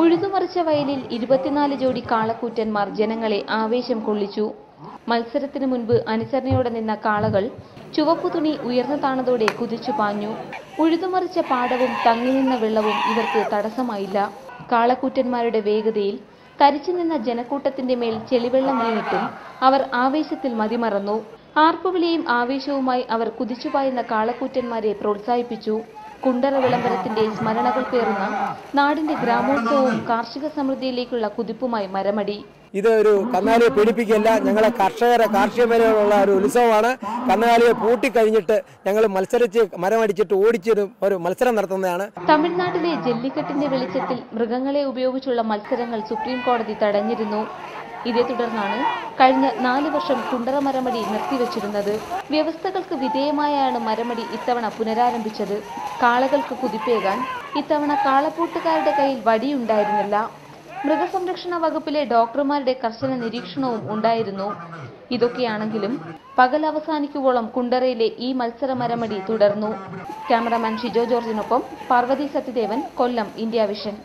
ഉഴുതുമറിച്ച വയലിൽ ഇരുപത്തിനാല് ജോഡി കാളക്കൂറ്റന്മാർ ജനങ്ങളെ ആവേശം കൊള്ളിച്ചു. മത്സരത്തിന് മുൻപ് അനുസരണയോടെ നിന്ന കാളകൾ ചുവപ്പു തുണി ഉയർന്നു താണതോടെ കുതിച്ചു പാഞ്ഞു. ഉഴുതുമറിച്ച പാടവും തങ്ങിനിന്ന വെള്ളവും ഇവർക്ക് തടസ്സമായില്ല. കാളക്കൂറ്റന്മാരുടെ വേഗതയിൽ തരിച്ചു നിന്ന ജനക്കൂട്ടത്തിന്റെ മേൽ ചെളിവെള്ളം വീണിട്ടും അവർ ആവേശത്തിൽ മതിമറന്നു. ആർപ്പുവിളിയും ആവേശവുമായി അവർ കുതിച്ചുപായുന്ന കാളക്കൂറ്റന്മാരെ പ്രോത്സാഹിപ്പിച്ചു. കുണ്ടറ വിളംബരത്തിന്റെ സ്മരണകൾ പേറുന്ന നാടിന്റെ ഗ്രാമോത്സവവും കാർഷിക സമൃദ്ധിയിലേക്കുള്ള കുതിപ്പുമായി മരമടി. ഇത് ഒരു കന്നാലിയെ പീഡിപ്പിക്കുകയല്ല ഞങ്ങളെ കർഷകരെ കാർഷിക മേഖലയിലുള്ള ഒരു ഉത്സവമാണ്. കന്നുകാലിയെ പൂട്ടിക്കഴിഞ്ഞിട്ട് ഞങ്ങൾ മത്സരിച്ച് മരമടിച്ചിട്ട് ഓടിച്ചൊരു ഒരു മത്സരം നടത്തുന്നതാണ്. തമിഴ്നാട്ടിലെ ജല്ലിക്കെട്ടിന്റെ വെളിച്ചത്തിൽ മൃഗങ്ങളെ ഉപയോഗിച്ചുള്ള മത്സരങ്ങൾ സുപ്രീം കോടതി തടഞ്ഞിരുന്നു. ഇതേ തുടർന്നാണ് കഴിഞ്ഞ നാല് വർഷം കുണ്ടറ മരമടി നിർത്തിവച്ചിരുന്നത്. വ്യവസ്ഥകൾക്ക് വിധേയമായാണ് മരമടി ഇത്തവണ പുനരാരംഭിച്ചത്. കാളകൾക്ക് കുതിപ്പേകാൻ. ഇത്തവണ കാളപ്പൂട്ടുകാരുടെ കയ്യിൽ വടിയുണ്ടായിരുന്നില്ല. മൃഗസംരക്ഷണ വകുപ്പിലെ ഡോക്ടർമാരുടെ കർശന നിരീക്ഷണവും ഉണ്ടായിരുന്നു. ഇതൊക്കെയാണെങ്കിലും പകൽ അവസാനിക്കുവോളം കുണ്ടറയിലെ ഈ മത്സര മരമടി തുടർന്നു. ക്യാമറാമാൻ ഷിജോ ജോർജിനൊപ്പം പാർവതി സത്യദേവൻ കൊല്ലം ഇന്ത്യ വിഷൻ.